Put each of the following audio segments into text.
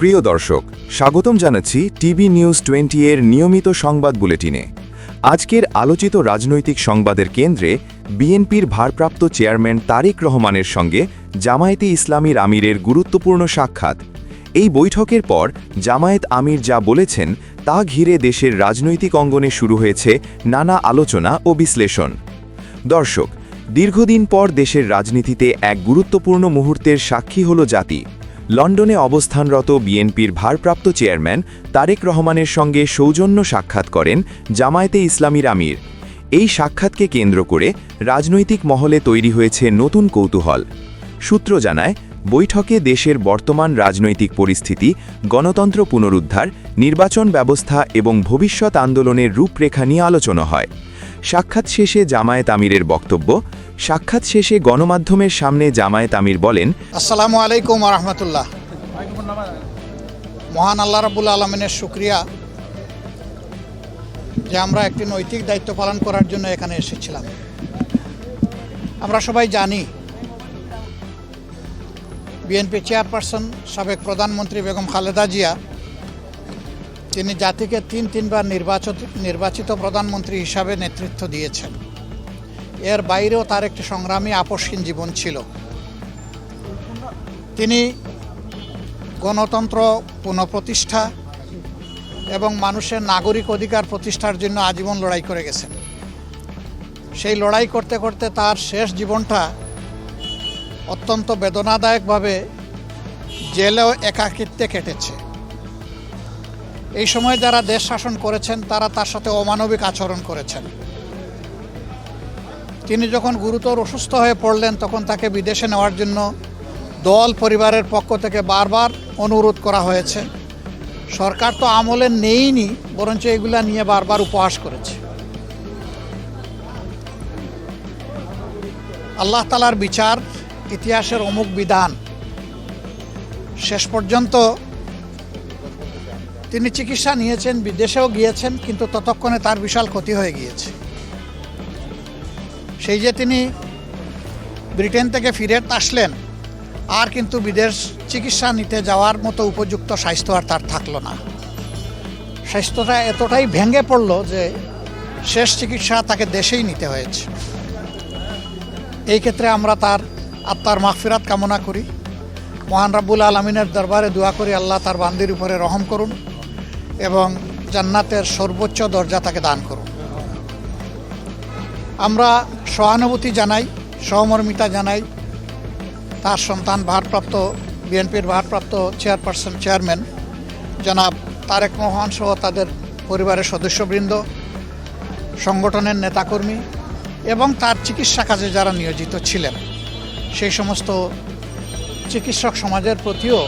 প্রিয় দর্শক, স্বাগতম জানাচ্ছি টিভি নিউজ টোয়েন্টি এর নিয়মিত সংবাদ বুলেটিনে। আজকের আলোচিত রাজনৈতিক সংবাদের কেন্দ্রে বিএনপির ভারপ্রাপ্ত চেয়ারম্যান তারেক রহমানের সঙ্গে জামায়াতে ইসলামীর আমিরের গুরুত্বপূর্ণ সাক্ষাৎ। এই বৈঠকের পর জামায়াত আমির যা বলেছেন তা ঘিরে দেশের রাজনৈতিক অঙ্গনে শুরু হয়েছে নানা আলোচনা ও বিশ্লেষণ। দর্শক, দীর্ঘদিন পর দেশের রাজনীতিতে এক গুরুত্বপূর্ণ মুহূর্তের সাক্ষী হল জাতি। লন্ডনে অবস্থানরত বিএনপির ভারপ্রাপ্ত চেয়ারম্যান তারেক রহমানের সঙ্গে সৌজন্য সাক্ষাৎ করেন জামায়াতে ইসলামীর আমির। এই সাক্ষাৎকে কেন্দ্র করে রাজনৈতিক মহলে তৈরি হয়েছে নতুন কৌতূহল। সূত্র জানায়, বৈঠকে দেশের বর্তমান রাজনৈতিক পরিস্থিতি, গণতন্ত্র পুনরুদ্ধার, নির্বাচন ব্যবস্থা এবং ভবিষ্যৎ আন্দোলনের রূপরেখা নিয়ে আলোচনা হয়। সাক্ষাৎ শেষে জামায়াত আমিরের বক্তব্য সাক্ষাৎ শেষে গণমাধ্যমের সামনে জামায়াত আমির বলেন, আসসালামু আলাইকুম রহমতুল্লাহ। মহান আল্লাহ রাবুল আলমিনের শুক্রিয়া যে আমরা একটি নৈতিক দায়িত্ব পালন করার জন্য এখানে এসেছিলাম। আমরা সবাই জানি বিএনপি চেয়ারপারসন সাবেক প্রধানমন্ত্রী বেগম খালেদা জিয়া, তিনি জাতিকে তিন তিনবার নির্বাচিত নির্বাচিত প্রধানমন্ত্রী হিসাবে নেতৃত্ব দিয়েছেন। এর বাইরেও তার একটি সংগ্রামী আপসহীন জীবন ছিল। তিনি গণতন্ত্র পুনঃপ্রতিষ্ঠা এবং মানুষের নাগরিক অধিকার প্রতিষ্ঠার জন্য আজীবন লড়াই করে গেছেন। সেই লড়াই করতে করতে তার শেষ জীবনটা অত্যন্ত বেদনাদায়কভাবে জেলেও একাকিত্বে কেটেছে। এই সময় যারা দেশ শাসন করেছেন, তারা তার সাথে অমানবিক আচরণ করেছেন। তিনি যখন গুরুতর অসুস্থ হয়ে পড়লেন, তখন তাকে বিদেশে নেওয়ার জন্য দল পরিবারের পক্ষ থেকে বারবার অনুরোধ করা হয়েছে। সরকার তো আমলে নেইনি, বরঞ্চ এগুলা নিয়ে বারবার উপহাস করেছে। আল্লাহ তালার বিচার ইতিহাসের অমুক বিধান। শেষ পর্যন্ত তিনি চিকিৎসা নিয়েছেন, বিদেশেও গিয়েছেন, কিন্তু ততক্ষণে তার বিশাল ক্ষতি হয়ে গিয়েছে। সেই যে তিনি ব্রিটেন থেকে ফিরে আসলেন, আর কিন্তু বিদেশ চিকিৎসা নিতে যাওয়ার মতো উপযুক্ত স্বাস্থ্য আর তার থাকল না। স্বাস্থ্যটা এতটাই ভেঙে পড়ল যে শেষ চিকিৎসা তাকে দেশেই নিতে হয়েছে। এই ক্ষেত্রে আমরা তার আত্মার মাগফিরাত কামনা করি। মহান রাব্বুল আলমিনের দরবারে দোয়া করি, আল্লাহ তার বান্দির উপরে রহম করুন এবং জান্নাতের সর্বোচ্চ দরজা তাকে দান করুন। আমরা সহানুভূতি জানাই, সহমর্মিতা জানাই। তার সন্তান ভারপ্রাপ্ত, বিএনপির ভারপ্রাপ্ত চেয়ারপারসন, চেয়ারম্যান। জনাব তারেক মোহন সহ তাদের পরিবারের সদস্যবৃন্দ, সংগঠনের নেতাকর্মী এবং তার চিকিৎসা কাজে যারা নিয়োজিত ছিলেন। সেই সমস্ত চিকিৎসক সমাজের প্রতিও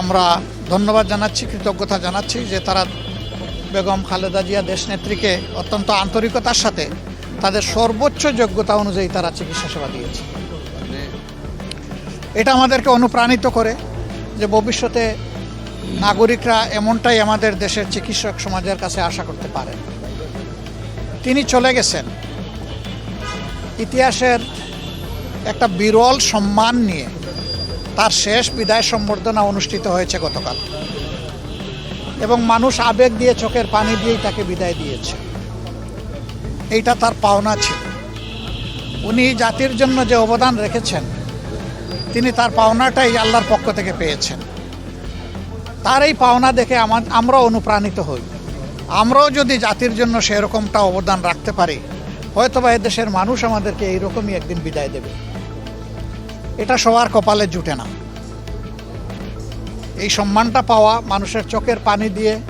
আমরা ধন্যবাদ জানাচ্ছি, কৃতজ্ঞতা জানাচ্ছি যে তারা বেগম খালেদা জিয়া দেশনেত্রীকে অত্যন্ত আন্তরিকতার সাথে তাদের সর্বোচ্চ যোগ্যতা অনুযায়ী তারা চিকিৎসা সেবা দিয়েছে। এটা আমাদেরকে অনুপ্রাণিত করে যে ভবিষ্যতে নাগরিকরা এমনটাই আমাদের দেশের চিকিৎসক সমাজের কাছে আশা করতে পারে। তিনি চলে গেছেন। ইতিহাসের একটা বিরল সম্মান নিয়ে তার শেষ বিদায় সম্বর্ধনা অনুষ্ঠিত হয়েছে গতকাল। এবং মানুষ আবেগ দিয়ে চোখের পানি দিয়েই তাকে বিদায় দিয়েছে। এইটা তার পাওনা ছিল। উনি জাতির জন্য যে অবদান রেখেছেন, তিনি তার পাওনাটাই আল্লাহর পক্ষ থেকে পেয়েছেন। তার এই পাওনা দেখে আমার, আমরাও অনুপ্রাণিত হই। আমরাও যদি জাতির জন্য সেরকমটা অবদান রাখতে পারি, হয়তোবা দেশের মানুষ আমাদেরকে এইরকমই একদিন বিদায় দেবে। এটা সবার কপালে জুটে না। এই সম্মানটা পাওয়া, মানুষের চোখের পানি দিয়ে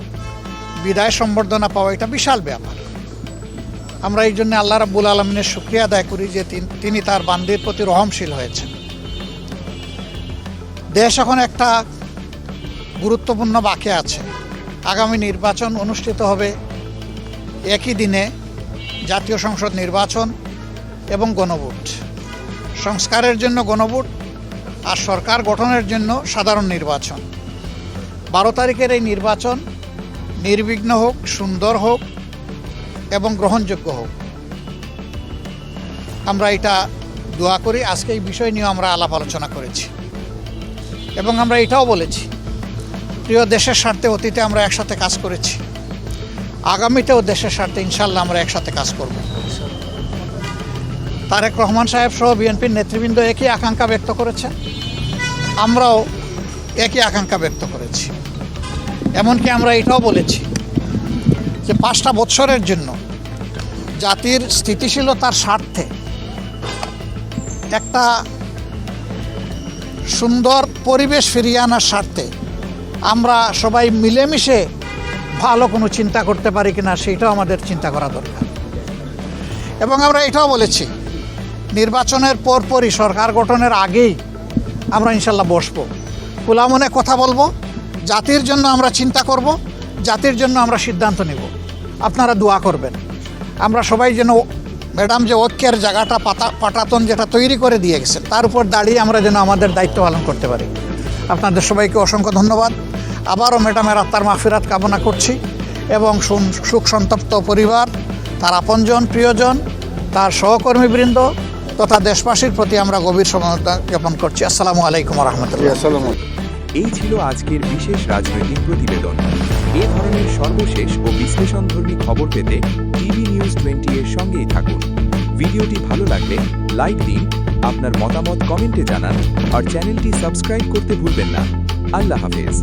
বিদায় সম্বর্ধনা পাওয়া, এটা বিশাল ব্যাপার। আমরা এই জন্য আল্লাহ রাব্বুল আলমিনের শুক্রিয়া আদায় করি যে তিন- তিনি তার বান্দির প্রতি রহমশীল হয়েছেন। দেশ এখন একটা গুরুত্বপূর্ণ বাকি আছে। আগামী নির্বাচন অনুষ্ঠিত হবে একই দিনে জাতীয় সংসদ নির্বাচন এবং গণভোট। সংস্কারের জন্য গণভোট আর সরকার গঠনের জন্য সাধারণ নির্বাচন। বারো তারিখের এই নির্বাচন নির্বিঘ্ন হোক, সুন্দর হোক এবং গ্রহণযোগ্য হোক। আমরা এটা দোয়া করি, আজকে এই বিষয় নিয়ে আমরা আলাপ আলোচনা করেছি। এবং আমরা এটাও বলেছি, প্রিয় দেশের স্বার্থে অতীতে আমরা একসাথে কাজ করেছি। আগামীতেও দেশের স্বার্থে ইনশাল্লাহ আমরা একসাথে কাজ করব। তারেক রহমান সাহেব সহ বিএনপির নেতৃবৃন্দ একই আকাঙ্ক্ষা ব্যক্ত করেছে আমরাও একই আকাঙ্ক্ষা ব্যক্ত করেছি। এমনকি আমরা এটাও বলেছি যে পাঁচটা বৎসরের জন্য জাতির স্থিতিশীলতার স্বার্থে একটা সুন্দর পরিবেশ ফিরিয়ে আনার স্বার্থে আমরা সবাই মিলেমিশে ভালো কোনো চিন্তা করতে পারি কি না সেটাও আমাদের চিন্তা করা দরকার। এবং আমরা এটাও বলেছি, নির্বাচনের পরপরই সরকার গঠনের আগেই আমরা ইনশাল্লাহ বসবো। মনে কথা বলব, জাতির জন্য আমরা চিন্তা করব, জাতির জন্য আমরা সিদ্ধান্ত নেব। আপনারা দোয়া করবেন। আমরা সবাই যেন ম্যাডাম যে ঐক্যের জায়গাটা পাতা পাটাতন যেটা তৈরি করে দিয়ে গেছেন তার উপর দাঁড়িয়ে আমরা যেন আমাদের দায়িত্ব পালন করতে পারি। আপনাদের সবাইকে অসংখ্য ধন্যবাদ। আবারও ম্যাডামের আত্মার মাফিরাত কামনা করছি এবং সুখ সন্তপ্ত পরিবার, তার আপনজন, প্রিয়জন, তার সহকর্মীবৃন্দ তথা দেশবাসীর প্রতি আমরা গভীর সমবেদনা জ্ঞাপন করছি। আসসালামু আলাইকুম রহমতুল্লাহ। এই ছিল আজকের বিশেষ রাজনৈতিক প্রতিবেদন। এ ধরনের সর্বশেষ ও বিশ্লেষণধর্মী খবর পেতে টিভি নিউজ টোয়েন্টি এর সঙ্গেই থাকুন। ভিডিওটি ভালো লাগলে লাইক দিন, আপনার মতামত কমেন্টে জানান, আর চ্যানেলটি সাবস্ক্রাইব করতে ভুলবেন না। আল্লাহ হাফেজ।